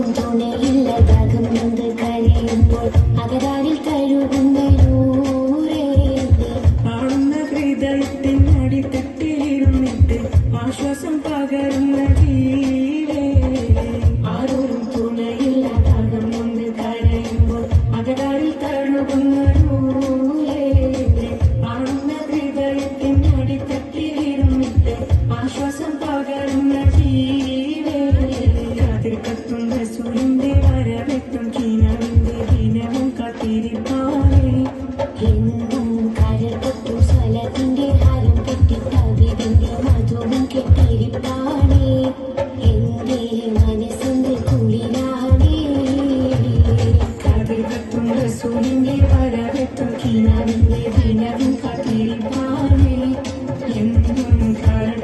ആർക്കും തുണയില്ലതാകും എന്ത് കഴിയുമ്പോൾ അകതാരിൽ കഴുകുന്നൂരേ പാടുന്ന ഹൃദയത്തിൻ ആശ്വാസം പകരുന്ന ആരോരും തുണയില്ലതാകും എന്ത് കരയുമ്പോൾ അകതാരിൽ കഴുകുന്നൂരേ പാടുന്ന ഹൃദയത്തിൻ അടിത്തട്ടിലിരുന്നിട്ട് ആശ്വാസം പകരുന്ന ജീവ തിരിപ്പാറേ എന്നും കരൾ തൊട്ടു സ്വലത്തിന്റെ ഹരം കെട്ടി കവിതന്റെ മധുവും കെട്ടിരിപ്പാണേ. എന്റെ മനസ്സിന്റെ കുളിരാണേ. കവിൾ കത്തും റസൂലിന്റെ വരവെത്തും കിണറിന്റെ ദിനവും കത്തിരിപ്പാണേ. എന്നും കരൾ